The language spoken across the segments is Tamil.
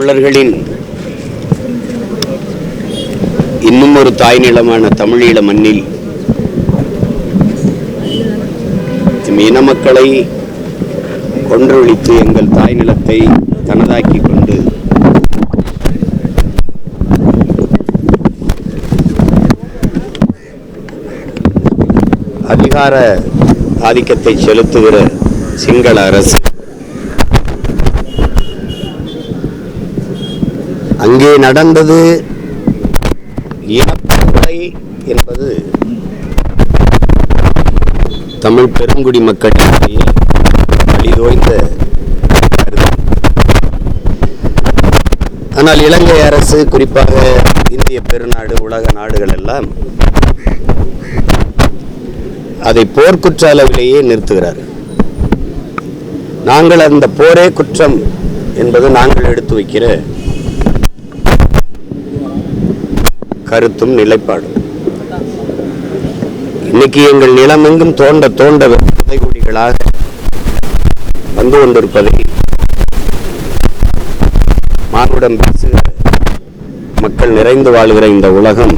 தமிழர்களின் இன்னும் ஒரு தாய் நிலமான தமிழீழ மண்ணில் இன மக்களை கொன்றொழித்து எங்கள் தாய் நிலத்தை தனதாக்கி கொண்டு அதிகார ஆதிக்கத்தை செலுத்துகிற சிங்கள அரசு அங்கே நடந்தது இனப்படுகொலை என்பது தமிழ் பெருங்குடி மக்களிடையே வழிதோய்ந்த கருத்து. ஆனால் இலங்கை அரசு குறிப்பாக இந்திய பெருநாடு உலக நாடுகள் எல்லாம் அதை போர்க்குற்ற அளவிலேயே நிறுத்துகிறார்கள். நாங்கள் அந்த போரே குற்றம் என்பது நாங்கள் எடுத்து வைக்கிற கருத்தும் நிலைப்பாடும். இன்னைக்கு எங்கள் நிலமெங்கும் தோண்ட தோண்ட புதைகுடிகளாக வந்து கொண்டிருப்பதை மானுடம் பேசுகிற மக்கள் நிறைந்து வாழுகிற இந்த உலகம்.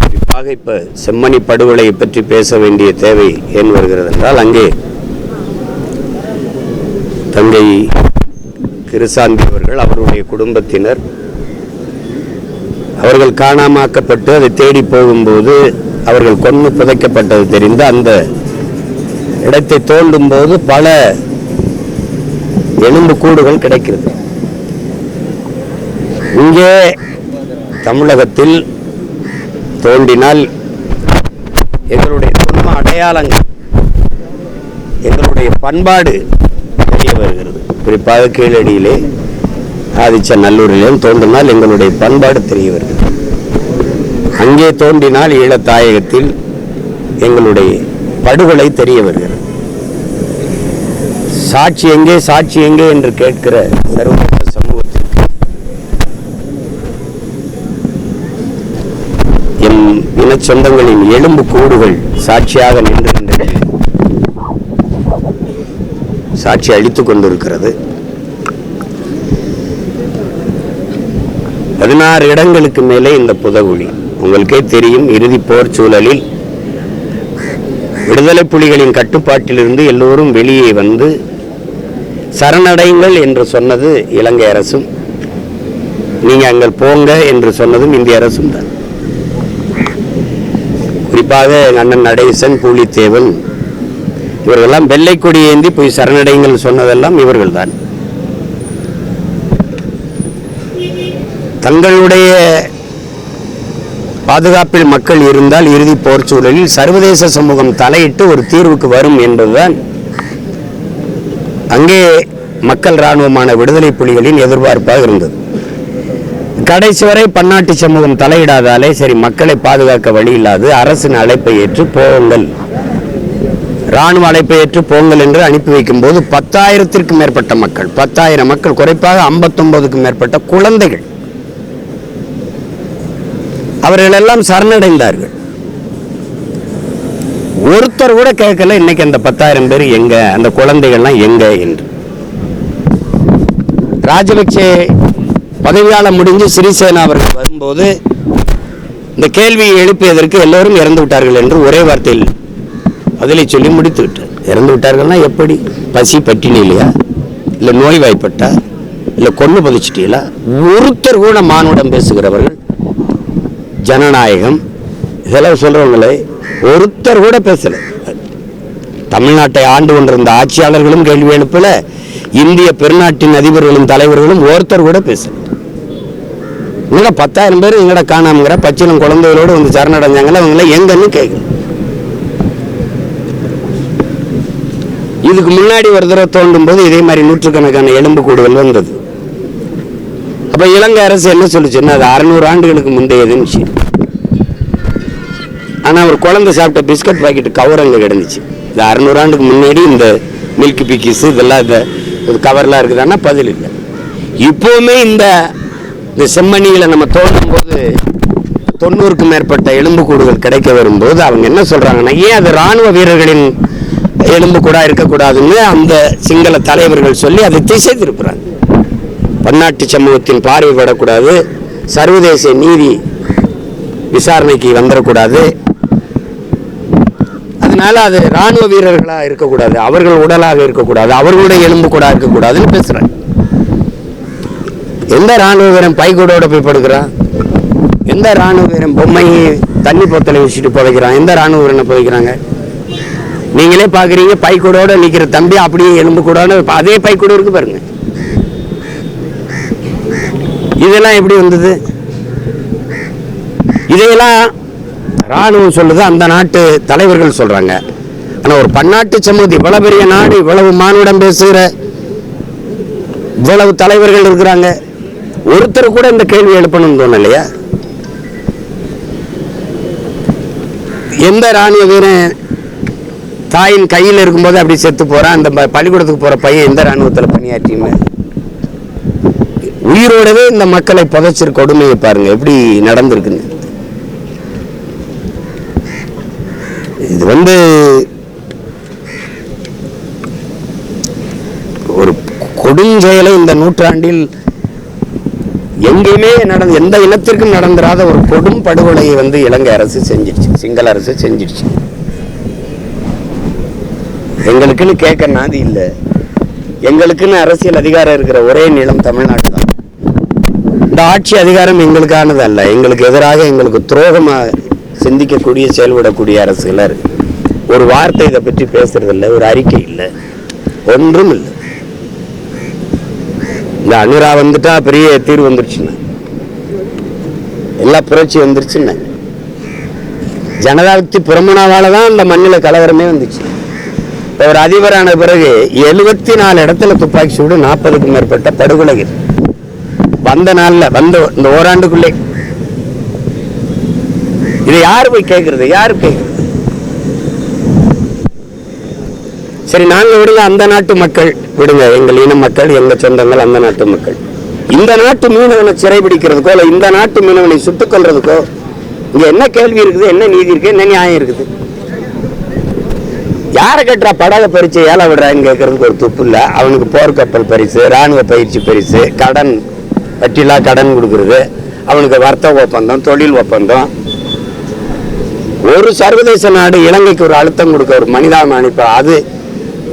குறிப்பாக இப்ப செம்மணி படுகொலையை பற்றி பேச வேண்டிய தேவை ஏன் வருகிறது என்றால் அங்கே தங்கை கிருசாந்தி அவர்கள் அவருடைய குடும்பத்தினர் அவர்கள் காணாமாக்கப்பட்டு அதை தேடி போகும்போது அவர்கள் கொன்று புதைக்கப்பட்டது தெரிந்து அந்த இடத்தை தோண்டும் போது பல எலும்பு கூடுகள் கிடைக்கிறது. இங்கே தமிழகத்தில் தோண்டினால் எங்களுடைய குடும்ப அடையாளங்கள் எங்களுடைய பண்பாடு தெரிய வருகிறது. குறிப்பாக கீழடியிலே ஆதிச்ச நல்லூரிலும் தோன்றினால் எங்களுடைய பண்பாடு தெரிய வருகிறது. அங்கே தோன்றினால் ஈழத்தாயகத்தில் எங்களுடைய படுகொலை தெரிய வருகிறது. சாட்சி எங்கே சாட்சி எங்கே என்று கேட்கிற சர்வதேச சமூகத்திற்கு என் இன சொந்தங்களின் எலும்பு கூடுகள் சாட்சியாக நின்று சாட்சி அளித்துக் கொண்டிருக்கிறது. பதினாறு இடங்களுக்கு மேலே இந்த புதகுழி. உங்களுக்கே தெரியும் இறுதி போர் சூழலில் விடுதலை புலிகளின் கட்டுப்பாட்டிலிருந்து எல்லோரும் வெளியே வந்து சரணடைங்கள் என்று சொன்னது இலங்கை அரசும். நீங்கள் அங்கே போங்க என்று சொன்னதும் இந்திய அரசும் தான். குறிப்பாக அண்ணன் நடேசன் பூலித்தேவன் இவர்களெல்லாம் வெள்ளை கொடி ஏந்தி போய் சரணடைங்கள் சொன்னதெல்லாம் இவர்கள்தான் தங்களுடைய பாதுகாப்பில் மக்கள் இருந்தால் இறுதி போர் சூழலில் சர்வதேச சமூகம் தலையிட்டு ஒரு தீர்வுக்கு வரும் என்பதுதான் அங்கே மக்கள் இராணுவமான விடுதலை புலிகளின் எதிர்பார்ப்பாக இருந்தது. கடைசி வரை பன்னாட்டு சமூகம் தலையிடாதாலே சரி மக்களை பாதுகாக்க வழி இல்லாது அரசின் அழைப்பை ஏற்று போங்கள். ராணுவ அழைப்பை ஏற்று போங்கள் என்று அனுப்பி வைக்கும் போது பத்தாயிரத்திற்கும் மேற்பட்ட மக்கள் பத்தாயிரம் மக்கள் குறைப்பாக ஐம்பத்தொன்பதுக்கும் மேற்பட்ட குழந்தைகள் அவர்கள் எல்லாம் சரணடைந்தார்கள். ஒருத்தர் கூட கேட்கல இன்னைக்கு அந்த பத்தாயிரம் பேர் எங்க அந்த குழந்தைகள்லாம் எங்க என்று. ராஜபக்சே பதவியாளம் முடிஞ்சு சிறிசேனா அவர்கள் வரும்போது இந்த கேள்வியை எழுப்பியதற்கு எல்லோரும் இறந்து விட்டார்கள் என்று ஒரே வார்த்தையில் பதிலை சொல்லி முடித்து விட்டார். இறந்து விட்டார்கள்னா எப்படி? பசி பட்டினி இல்லையா? இல்லை நோய்வாய்ப்பட்டா? இல்லை கொண்டு புதைச்சிட்டீங்களா? ஒருத்தர் கூட மானுடம் பேசுகிறவர்கள் ஜனநாயகம். இதெல்லாம் சொல்கிறவங்களே ஒருத்தர் கூட பேசலை. தமிழ்நாட்டை ஆண்டு கொண்டிருந்த ஆட்சியாளர்களும் கேள்வி எழுப்பல இந்திய பெருநாட்டின் அதிபர்களும் தலைவர்களும் ஒருத்தர் கூட பேசல. இங்கட பத்தாயிரம் பேர் இங்கட காணாமங்கிற பச்சினம் குழந்தைகளோடு வந்து சரணடைஞ்சாங்களா அவங்கள எங்கன்னு கேட்கும் இதுக்கு முன்னாடி ஒரு தடவை தோண்டும் போது இதே மாதிரி நூற்றுக்கணக்கான எலும்பு கூடுதல் வந்தது. அப்ப இலங்கை அரசு என்ன சொல்லுச்சுன்னா அது அறுநூறு ஆண்டுகளுக்கு முந்தையதுன்னு ஆனா ஒரு குழந்தை சாப்பிட்ட பிஸ்கட் பாக்கெட் கவர் அங்கே கிடந்துச்சு. இது அறுநூறு ஆண்டுக்கு முன்னாடி இந்த மில்க் பிக்கிஸ் இதெல்லாம் இந்த ஒரு கவர்லாம் இருக்குதான்னா பதில் இல்லை. இப்போவுமே இந்த இந்த செம்மணிகளை நம்ம தோண்டும் போது தொண்ணூறுக்கும் மேற்பட்ட எலும்புக்கூடுகள் கிடைக்க வரும்போது அவங்க என்ன சொல்றாங்கன்னா ஏன் அது ராணுவ வீரர்களின் எலும்பு கூட இருக்கக்கூடாதுன்னு அந்த சிங்கள தலைவர்கள் சொல்லி அதை திசை திருப்புறாங்க. பன்னாட்டு சமூகத்தின் பார்வைப்படக்கூடாது. சர்வதேச நீதி விசாரணைக்கு வந்துடக்கூடாது அதனால அது ராணுவ வீரர்களாக இருக்கக்கூடாது அவர்கள் உடலாக இருக்கக்கூடாது அவர்களுடைய எலும்பு கூட இருக்கக்கூடாதுன்னு பேசுகிறேன் எந்த ராணுவ வீரன் பைக்கூடோட போய் படுக்கிறான்? எந்த ராணுவ வீரன் பொம்மை தண்ணி பொத்தலை வச்சுட்டு புதைக்கிறான்? எந்த ராணுவ வீரனை புதைக்கிறாங்க? நீங்களே பார்க்குறீங்க பைக்கூடோட நிற்கிற தம்பி அப்படியே எலும்பு கூடாதுன்னு அதே பைக்கூட இருக்கு பாருங்கள் இதெல்லாம் எப்படி வந்தது? இதையெல்லாம் ராணுவம் சொல்லுது அந்த நாட்டு தலைவர்கள் சொல்றாங்க. ஆனால் ஒரு பன்னாட்டு சமூகம் இவ்வளவு பெரிய நாடு இவ்வளவு மானுடம் பேசுகிற இவ்வளவு தலைவர்கள் இருக்கிறாங்க. ஒருத்தர் கூட இந்த கேள்வி எழுப்பணும்னு இல்லையா எந்த ராணுவ வீரன் தாயின் கையில் இருக்கும்போது அப்படி செத்து போகிறான் அந்த பள்ளிக்கூடத்துக்கு போகிற பையன் எந்த ராணுவத்தில் பணியாற்றியுமே உயிரோடவே இந்த மக்களை புதைச்சிரு கொடுமையை பாருங்க. எப்படி நடந்திருக்குன்னு இது வந்து ஒரு கொடுஞ்செயலை இந்த நூற்றாண்டில் எங்கேயுமே நடந்த எந்த இனத்திற்கும் நடந்திராத ஒரு கொடும் படுகொலையை வந்து இலங்கை அரசு செஞ்சிருச்சு சிங்கள அரசு செஞ்சிருச்சு எங்களுக்குன்னு கேட்க நாதி இல்லை. எங்களுக்குன்னு அரசியல் அதிகாரம் இருக்கிற ஒரே நிலம் தமிழ்நாடு இந்த ஆட்சி அதிகாரம் எங்களுக்கானது அல்ல எங்களுக்கு எதிராக எங்களுக்கு துரோகமாக சிந்திக்கக்கூடிய செயல்படக்கூடிய அரசுகளர் ஒரு வார்த்தை இதை பற்றி பேசுறது ஒரு அறிக்கை இல்லை. ஒன்றும் இல்லை. இந்த அனுரா வந்துட்டா பெரிய தீர்வு வந்துருச்சுன்னு. எல்லா புரட்சி வந்துருச்சுன்னு. ஜனதாக்தி புறமனாவால தான் இந்த மண்ணில் கலவரமே வந்துச்சு. இப்ப ஒரு அதிபரான பிறகு எழுபத்தி நாலு இடத்துல துப்பாக்கி சூடு நாற்பதுக்கும் மேற்பட்ட படுகொலைகள். வந்த நாள்ல வந்த இந்த ஓராண்டுக்குள்ளே. இதை யாரு போய் கேட்கறது யார் கேட்கறது சரி நாங்க விடுங்க அந்த நாட்டு மக்கள். விடுங்க எங்கள் இன மக்கள் எங்க சொந்தங்கள் அந்த நாட்டு மக்கள். இந்த நாட்டு மீனவனை சிறைபிடிக்கிறதுக்கோ இல்லை இந்த நாட்டு மீனவனை சுட்டுக் கொல்றதுக்கோ இங்க என்ன கேள்வி இருக்குது என்ன நீதி இருக்கு என்ன நியாயம் இருக்குது? யாரை கட்டுறா படகை பறிச்சு ஏழை விடுறான்னு கேட்கறதுக்கு ஒரு துப்பு இல்லை. அவனுக்கு போர்க்கப்பல் பரிசு ராணுவ பயிற்சி பரிசு கடன் வட்டிலா கடன் கொடுக்கறது அவனுக்கு வர்த்தக ஒப்பந்தம் தொழில் ஒப்பந்தம். ஒரு சர்வதேச நாடு இலங்கைக்கு ஒரு அழுத்தம் கொடுக்க ஒரு மனிதாபிமானிப்பு அது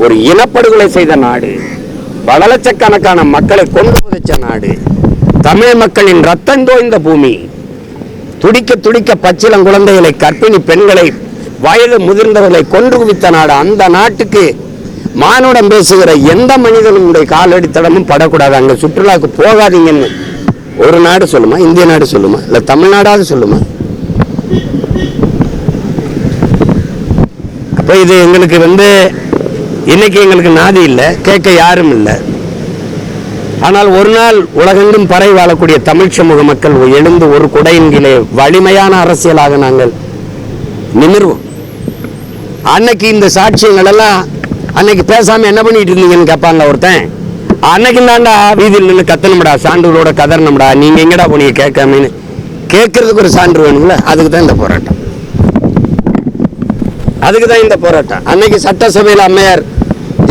ஒரு இனப்படுகொலை செய்த நாடு. பல லட்சக்கணக்கான மக்களை கொண்டு புதைச்ச நாடு. தமிழ் மக்களின் ரத்தம் தோய்ந்த பூமி. துடிக்க துடிக்க பச்சிலம் குழந்தைகளை கற்பிணி பெண்களை வயது முதிர்ந்தவர்களை கொன்று குவித்த நாடு. அந்த நாட்டுக்கு மானுடம் பேசுகிற எந்த மனிதனுடைய காலடி தடமும் படக்கூடாது. அங்க சுற்றுலாவுக்கு போகாதீங்கன்னு. ஒரு நாடு சொல்லுமா? இந்திய நாடு சொல்லுமா? இல்ல தமிழ்நாடாவது சொல்லுமா? அப்போ இது எங்களுக்கு வந்து இன்னைக்கு எங்களுக்கு நாதி இல்லை கேட்க யாரும் இல்லை. ஆனால் ஒரு நாள் உலகெங்கும் பறை வாழக்கூடிய தமிழ் சமூக மக்கள் எழுந்து ஒரு குடையின் கீழே வலிமையான அரசியலாக நாங்கள் நிமிர்வோம். அன்னைக்கு இந்த சாட்சியங்கள் எல்லாம் அன்னைக்கு பேசாம என்ன பண்ணிட்டு இருந்தீங்கன்னு கேட்பாங்க ஒருத்தன். அன்னைக்கு தாண்டா வீதியில் நின்று கத்தணும்டா சான்றுகளோட கதறணும்டா நீங்க எங்கடா போனீங்க கேட்காமன்னு. கேட்கறதுக்கு ஒரு சான்று வேணுங்களா அதுக்கு தான் இந்த போராட்டம். அதுக்கு தான் இந்த போராட்டம். அன்னைக்கு சட்டசபையில் அம்மையார்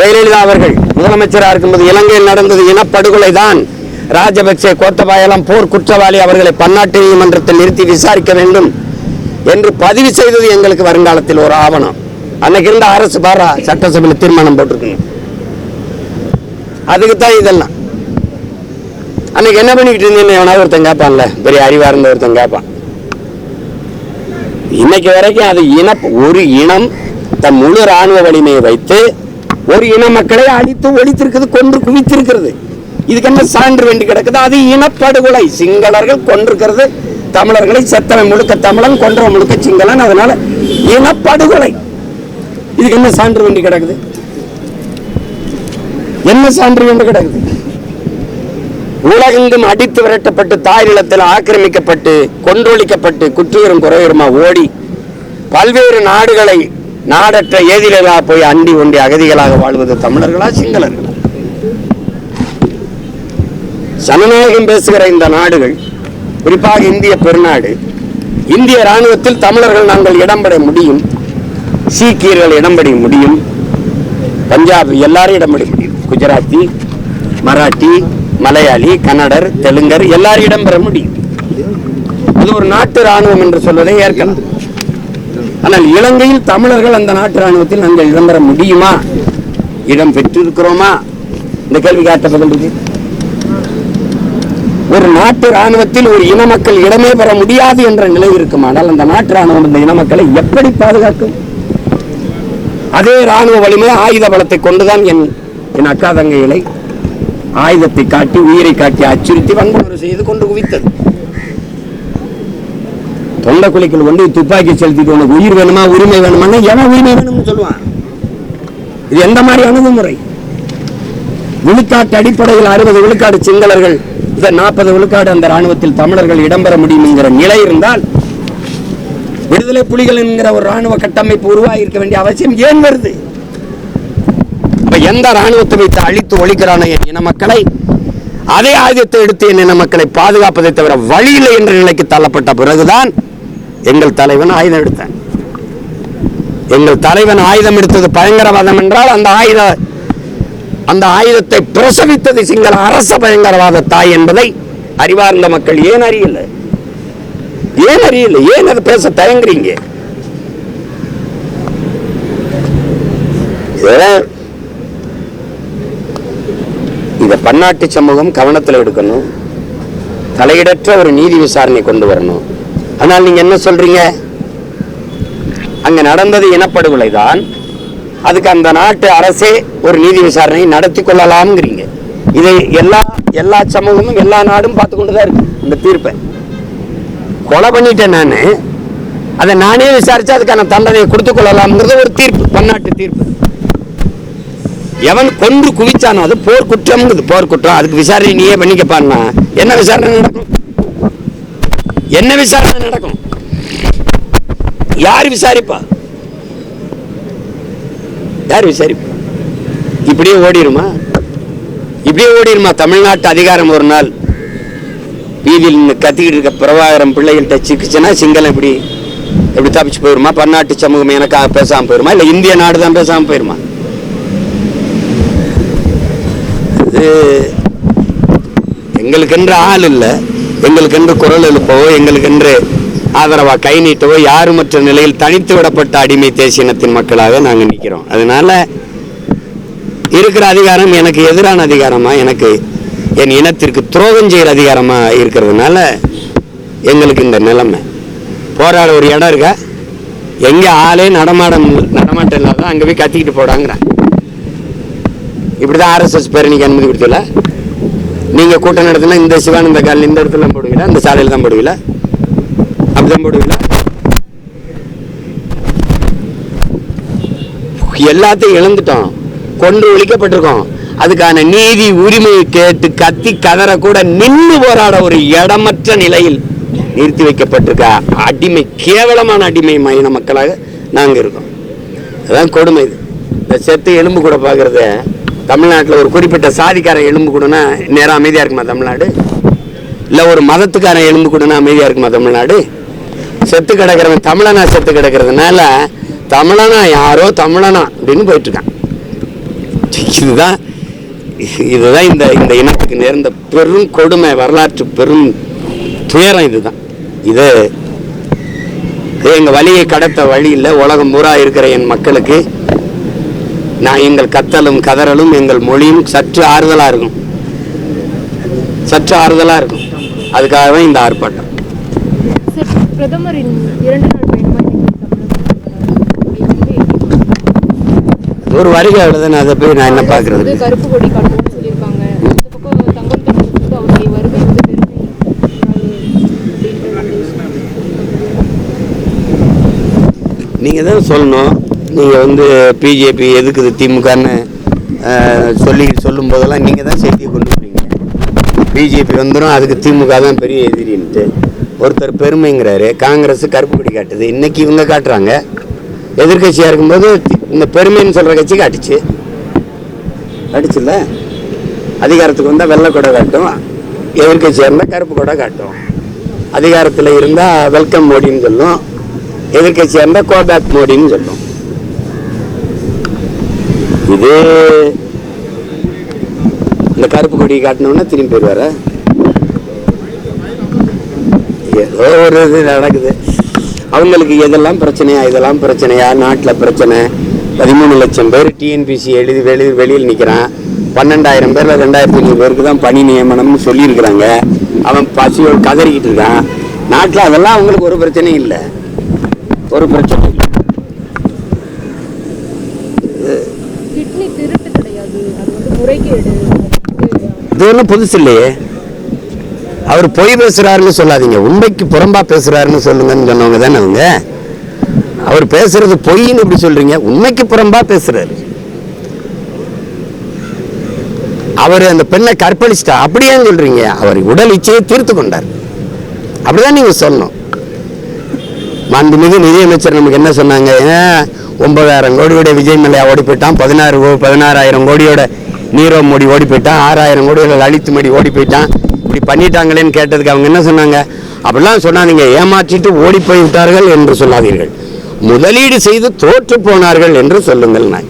ஜெயலலிதா அவர்கள் முதலமைச்சராக இருக்கும்போது இலங்கையில் நடந்தது இனப்படுகொலை தான். ராஜபக்சே கோத்தபாயெல்லாம் போர் குற்றவாளி அவர்களை பன்னாட்டு நீதிமன்றத்தில் நிறுத்தி விசாரிக்க வேண்டும் என்று பதிவு செய்தது எங்களுக்கு வருங்காலத்தில் ஒரு ஆவணம். அன்னைக்கு இருந்த அரசு பாரா சட்டசபையில் தீர்மானம் போட்டிருக்குங்க அதுக்கு தான் இதெல்லாம். அன்னைக்கு என்ன பண்ணிக்கிட்டு இருந்தீங்கன்னு எவனாவது ஒருத்தன் கேட்பான்ல? பெரிய அறிவா இருந்த ஒருத்தன் கேட்பான். இன்னைக்கு வரைக்கும் அது இன ஒரு இனம் தன் முழு ராணுவ வலிமையை வைத்து ஒரு இன மக்களை அழித்து ஒழித்திருக்கிறது கொன்று குவித்திருக்கிறது. இதுக்கு என்ன சான்று வேண்டி கிடக்குது? அது இனப்படுகொலை. சிங்களர்கள் கொண்டிருக்கிறது தமிழர்களை செத்தவன் முழுக்க தமிழன் கொன்றவன் முழுக்க சிங்களன். அதனால இனப்படுகொலை. இதுக்கு என்ன சான்று வேண்டி கிடக்குது? என்ன சான்று வேண்டி கிடக்குது? உலகெங்கும் அடித்து விரட்டப்பட்டு தாய் நிலத்தில் ஆக்கிரமிக்கப்பட்டு கொன்றொழிக்கப்பட்டு குற்றுயரும் குறையுமா ஓடி பல்வேறு நாடுகளை நாடற்ற ஏதிலா போய் அண்டி ஒண்டி அகதிகளாக வாழ்வது தமிழர்களா சிங்களர்களா? ஜனநாயகம் பேசுகிற இந்த நாடுகள் குறிப்பாக இந்திய பெருநாடு இந்திய ராணுவத்தில் தமிழர்கள் நாங்கள் இடம்பெற முடியும். சீக்கியர்கள் இடம்பெற முடியும். பஞ்சாபி எல்லாரும் இடம்படி முடியும். குஜராத்தி மராட்டி மலையாளி கன்னடர் தெலுங்கர் எல்லாரும் இடம்பெற முடியும். அது ஒரு நாட்டு ராணுவம் என்று சொல்வதை ஏற்கலாம். ஆனால் இலங்கையில் தமிழர்கள் அந்த நாட்டு ராணுவத்தில் நாங்கள் இடம் பெற முடியுமா? இடம் பெற்றிருக்கிறோமா? இந்த கேள்வி கேட்ட ஒரு நாட்டு ராணுவத்தில் ஒரு இன மக்கள் இடமே பெற முடியாது என்ற நிலை இருக்குமானால் அந்த நாட்டு ராணுவம் இந்த இன மக்களை எப்படி பாதுகாக்கும்? அதே ராணுவ வலிமை ஆயுத பலத்தை கொண்டுதான் என் என் அக்கா தங்கைகளை ஆயுதத்தை காட்டி உயிரை காட்டி அச்சுறுத்தி வன்முறை செய்து கொண்டு குவித்தது. தொண்டை குலைக்குள் கொண்டு துப்பாக்கி செலுத்திட்டு உனக்கு உயிர் வேணுமா உரிமை வேணுமான்னா எவன் உரிமை வேணும்னு சொல்லுவான். இது எந்த மாதிரி அணுகுமுறை? விழுக்காட்டு அடிப்படையில் அறுபது விழுக்காடு சிங்களர்கள் இதை நாற்பது விழுக்காடு அந்த ராணுவத்தில் தமிழர்கள் இடம்பெற முடியும் என்கிற நிலை இருந்தால் விடுதலை புலிகள் என்கிற ஒரு ராணுவ கட்டமைப்பு உருவாகியிருக்க வேண்டிய அவசியம் ஏன் வருது? இப்ப எந்த ராணுவத்தை வைத்து அழித்து ஒழிக்கிறான என் இன மக்களை? அதே ஆயுதத்தை எடுத்து என் இன மக்களை பாதுகாப்பதை தவிர வழியில்லை என்ற நிலைக்கு தள்ளப்பட்ட பிறகுதான் எங்கள் தலைவன் ஆயுதம் எடுத்தான். எங்கள் தலைவன் ஆயுதம் எடுத்தது பயங்கரவாதம் என்றால் அந்த ஆயுத அந்த ஆயுதத்தை பிரசவித்தது சிங்கள அரச பயங்கரவாத தாய் என்பதை அறிவார்ந்த மக்கள் ஏன் அறியலை? ஏன் அறியல? ஏன் அதை பேச தயங்குறீங்க? இத- பன்னாட்டு சமூகம் கவனத்தில் எடுக்கணும். தலையிடற்ற ஒரு நீதி விசாரணை கொண்டு வரணும். ஆனால் நீங்க என்ன சொல்றீங்க? அங்க நடந்தது இனப்படுகொலை தான். அதுக்கு அந்த நாட்டு அரசே ஒரு நீதி விசாரணை நடத்தி கொள்ளலாம்ங்கிறீங்க. இதை எல்லா எல்லா சமூகமும் எல்லா நாடும் பார்த்து இருக்கு. இந்த தீர்ப்பை. கொலை பண்ணிட்டேன் நான். அதை நானே விசாரிச்சு அதுக்கான தண்டனையை கொடுத்து கொள்ளலாம்ங்கிறது ஒரு தீர்ப்பு பன்னாட்டு தீர்ப்பு. எவன் கொன்று குவிச்சானோ அது போர்க்குற்றம்ங்கிறது போர்க்குற்றம் அதுக்கு விசாரணை நீயே பண்ணிக்கப்பான்னா என்ன விசாரணை நடக்கும்? என்ன விசாரணை நடக்கும்? யார் விசாரிப்பா? யார் விசாரிப்பா? இப்படியே ஓடிருமா? இப்படியே ஓடிருமா? தமிழ்நாட்டு அதிகாரம் ஒரு நாள். வீதியில் கத்திக்கிட்டு இருக்க பிரபாகரம் பிள்ளைகள்கிட்ட சிக்கிச்சுன்னா சிங்களம் எப்படி எப்படி தப்பிச்சு போயிருமா? பன்னாட்டு சமூகம் எனக்காக பேசாமல் போயிருமா? இல்லை இந்திய நாடு தான் பேசாமல் போயிருமா? இது எங்களுக்கென்று ஆள் இல்லை எங்களுக்கென்று குரல் எழுப்பவோ எங்களுக்கென்று ஆதரவாக கை நீட்டவோ யாருமற்ற நிலையில் தனித்து விடப்பட்ட அடிமை தேசியனத்தின் மக்களாக நாங்கள் நிற்கிறோம் அதனால் இருக்கிற அதிகாரம் எனக்கு எதிரான அதிகாரமாக எனக்கு என் இனத்திற்கு துரோகம் செய்கிற அதிகாரமாக இருக்கிறதுனால எங்களுக்கு இந்த நிலைமை. போராட ஒரு இடம் இருக்கா? எங்கே ஆளே நடமாடம் நடமாட்டம் இல்லாத அங்கே போய் கத்திக்கிட்டு போடாங்கிறான் இப்படிதான் ஆர்எஸ்எஸ் பேரணிக்கு அனுமதி கொடுத்தல. நீங்கள் கூட்டம் நடத்தினா இந்த சிவானந்த கால் இந்த இடத்துல தான் போடுவீங்களா? இந்த சாலையில் தான் போடுவீங்களா? அப்படிதான் போடுவீங்களா? எல்லாத்தையும் இழந்துட்டோம். கொண்டு ஒழிக்கப்பட்டிருக்கோம். அதுக்கான நீதி உரிமையை கேட்டு கத்தி கதற கூட நின்று போராட ஒரு இடமற்ற நிலையில் நிறுத்தி வைக்கப்பட்டிருக்க அடிமை கேவலமான அடிமை மைன மக்களாக நாங்கள் இருக்கோம். அதான் கொடுமை இது. இந்த செத்து எலும்பு கூட பார்க்குறது தமிழ்நாட்டில் ஒரு குறிப்பிட்ட சாதிக்காரன் எலும்பு கூடனா நேரம் அமைதியாக இருக்குமா தமிழ்நாடு? இல்லை ஒரு மதத்துக்காரன் எலும்பு கூடனா அமைதியாக இருக்குமா தமிழ்நாடு? செத்து கிடக்கிறவன் தமிழனா செத்து கிடக்கிறதுனால தமிழனா யாரோ தமிழனா அப்படின்னு போயிட்டுருக்கான் இதுதான் இதுதான் இந்த இந்த இனத்துக்கு நேர்ந்த பெரும் கொடுமை வரலாற்று பெரும் துயரம் இதுதான். இது எங்கள் எங்க வழியை கடத்த வழியில் உலகம் பூரா இருக்கிற என் மக்களுக்கு. நான் எங்கள் கத்தலும் கதறலும் எங்கள் மொழியும் சற்று ஆறுதலா இருக்கும். சற்று ஆறுதலா இருக்கும். அதுக்காகவே இந்த ஆர்ப்பாட்டம். பிரதமரின் இரண்டு நாள் பயணமாக இன்னைக்கு தமிழகம் ஒரு வருகை அவ்வளவுதான் அதை போய் நான் என்ன பாக்குறது வந்து கருப்பு கொடி காட்டுவோம்னு சொல்லியிருக்காங்க. இந்த பக்கம் தங்கம் தமிழ் வந்து அவருடைய வருகை வந்து பெருமை நீங்க தான் சொல்லணும். நீங்க வந்து பிஜேபி எதுக்குது திமுகன்னு சொல்லி சொல்லும் போதெல்லாம் நீங்க தான் செய்தியை கொண்டு போறீங்க பிஜேபி வந்துடும் அதுக்கு திமுக தான் பெரிய எதிரின்ட்டு. ஒருத்தர் பெருமைங்கிறாரு காங்கிரஸ் கருப்பு கொடி காட்டுது. இன்னைக்கு இவங்க காட்டுறாங்க. எதிர்கட்சியா இருக்கும்போது இந்த பெருமைன்னு சொல்கிற கட்சி அடிச்சு. அடிச்சுல அதிகாரத்துக்கு வந்தால் வெள்ளை கொடை காட்டும். எதிர்கட்சியாக இருந்தால் கருப்பு கொடை காட்டும். அதிகாரத்தில் இருந்தால் வெல்கம் மோடின்னு சொல்லும். எதிர்கட்சியாக இருந்தால் கோபேக் மோடின்னு சொல்லும். இது இந்த கருப்பு கொடி காட்டினோன்னா திரும்பி போயிடுவார? ஏதோ ஒரு இது நடக்குது. அவங்களுக்கு எதெல்லாம் பிரச்சனையா இதெல்லாம் பிரச்சனையா நாட்டில் பிரச்சனை பதிமூணு லட்சம் பேர் டிஎன்பிசி எழுதி வெளி வெளியில் நிற்கிறான் பன்னெண்டாயிரம் பேர்ல ரெண்டாயிரத்தி ஐநூறு பேருக்கு தான் பணி நியமனம்னு சொல்லியிருக்கிறாங்க. அவன் பசியோடு கதறிக்கிட்டு இருக்கான். நாட்டில் அதெல்லாம் அவங்களுக்கு ஒரு பிரச்சனையும் இல்லை. ஒரு பிரச்சனை இது ஒன்றும் புதுசு இல்லையே. அவர் பொய் பேசுறாருன்னு சொல்லாதீங்க. உண்மைக்கு புறம்பா பேசுறாருன்னு சொல்லுங்கன்னு சொன்னவங்க தானே அவங்க? அவர் பேசுறது பொய்ன்னு இப்படி சொல்றீங்க. உண்மைக்கு புறம்பா பேசுறாரு. அவர் அந்த பெண்ணை கற்பழிச்சிட்டா அப்படியே சொல்றீங்க? அவர் உடல் இச்சையை தீர்த்து கொண்டார். அப்படிதான் நீங்க சொன்னோம். மாண்புமிகு நிதியமைச்சர் நமக்கு என்ன சொன்னாங்க? ஏன் ஒன்பதாயிரம் கோடியோட விஜய் மல்லையா ஓடி போயிட்டான் பதினாறு பதினாறாயிரம் கோடியோட நீரவ் மோடி ஓடி போயிட்டான் ஆறாயிரம் கோடியோட லலித் மோடி ஓடி போயிட்டான். இப்படி பண்ணிட்டாங்களேன்னு கேட்டதுக்கு அவங்க என்ன சொன்னாங்க? அப்படிலாம் சொன்னாதீங்க. ஏமாற்றிட்டு ஓடி போய் விட்டார்கள் என்று சொல்லாதீர்கள். முதலீடு செய்து தோற்று போனார்கள் என்று சொல்லுங்கள் நான்.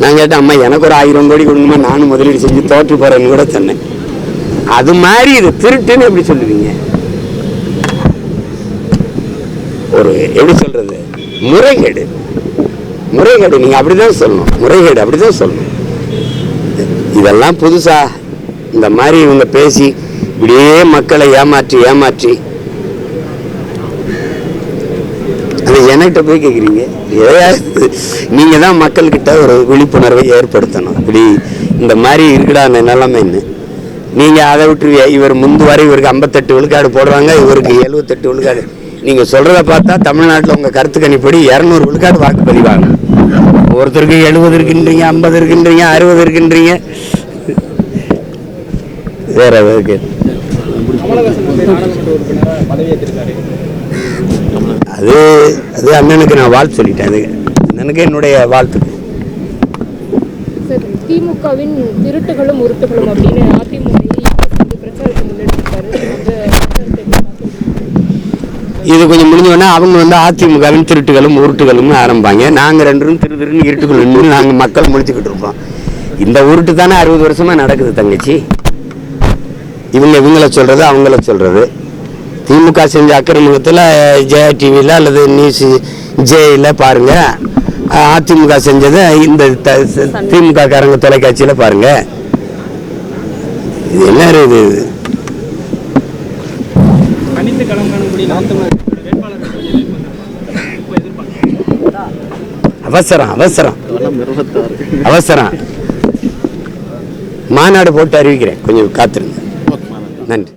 நான் கேட்டேன் அம்மா எனக்கு ஒரு ஆயிரம் கோடி கொடுங்கம்மா நானும் முதலீடு செஞ்சு தோற்று போறேன்னு கூட சொன்னேன். அது மாதிரி இது திருட்டுன்னு எப்படி சொல்லுவீங்க? ஒரு எப்படி சொல்றது? முறைகேடு. முறைகேடு நீங்க அப்படிதான் சொல்லணும். முறைகேடு அப்படிதான் சொல்லணும். இதெல்லாம் புதுசா. இந்த மாதிரி இவங்க பேசி இப்படியே மக்களை ஏமாற்றி ஏமாற்றி அது என்கிட்ட போய் கேட்குறீங்க ஏதாவது நீங்கள் தான் மக்கள்கிட்ட ஒரு விழிப்புணர்வை ஏற்படுத்தணும். இப்படி இந்த மாதிரி இருக்குடா அந்த நிலைமைன்னு நீங்கள் அதை விட்டு இவர் முந்து வரை இவருக்கு ஐம்பத்தெட்டு விழுக்காடு போடுறாங்க இவருக்கு எழுபத்தெட்டு விழுக்காடு. நீங்கள் சொல்கிறத பார்த்தா தமிழ்நாட்டில் உங்கள் கருத்து கணிப்படி இரநூறு விழுக்காடு வாக்குப்பதிவாங்க ஒருத்தருக்கு எழுபது இருக்குன்றீங்க ஐம்பது இருக்குன்றீங்க அறுபது இருக்குன்றீங்க. வேற எதாவது கேட்டு அது அது அண்ணனுக்கு நான் வாழ்த்து சொல்லிட்டேன். அது அண்ணனுக்கு என்னுடைய வாழ்த்து. திமுகவின் திருட்டுகளும் உருட்டுகளும் அப்படின்னு அதிமுக? இது கொஞ்சம் முடிஞ்சோடனே அவங்க வந்து அதிமுகவின் திருட்டுகளும் உருட்டுகளும் ஆரம்பிப்பாங்க. நாங்கள் ரெண்டும் திரு திருன்னு இருட்டுகள் நின்று நாங்கள் மக்கள் முடிச்சுக்கிட்டு இருப்போம். இந்த உருட்டு தானே அறுபது வருஷமா நடக்குது தங்கச்சி. இவங்க இவங்கள சொல்றது அவங்கள சொல்றது. திமுக செஞ்ச அக்கிரமத்தில் ஜெயா டிவியில் அல்லது நியூஸ் ஜேயில் பாருங்க. அதிமுக செஞ்சதை இந்த த- திமுக காரங்க தொலைக்காட்சியில் பாருங்க. இது என்ன இது? அவசரம் அவசரம். அவசரம். மாநாடு போட்டு அறிவிக்கிறேன். கொஞ்சம் காத்திருங்க. நன்றி.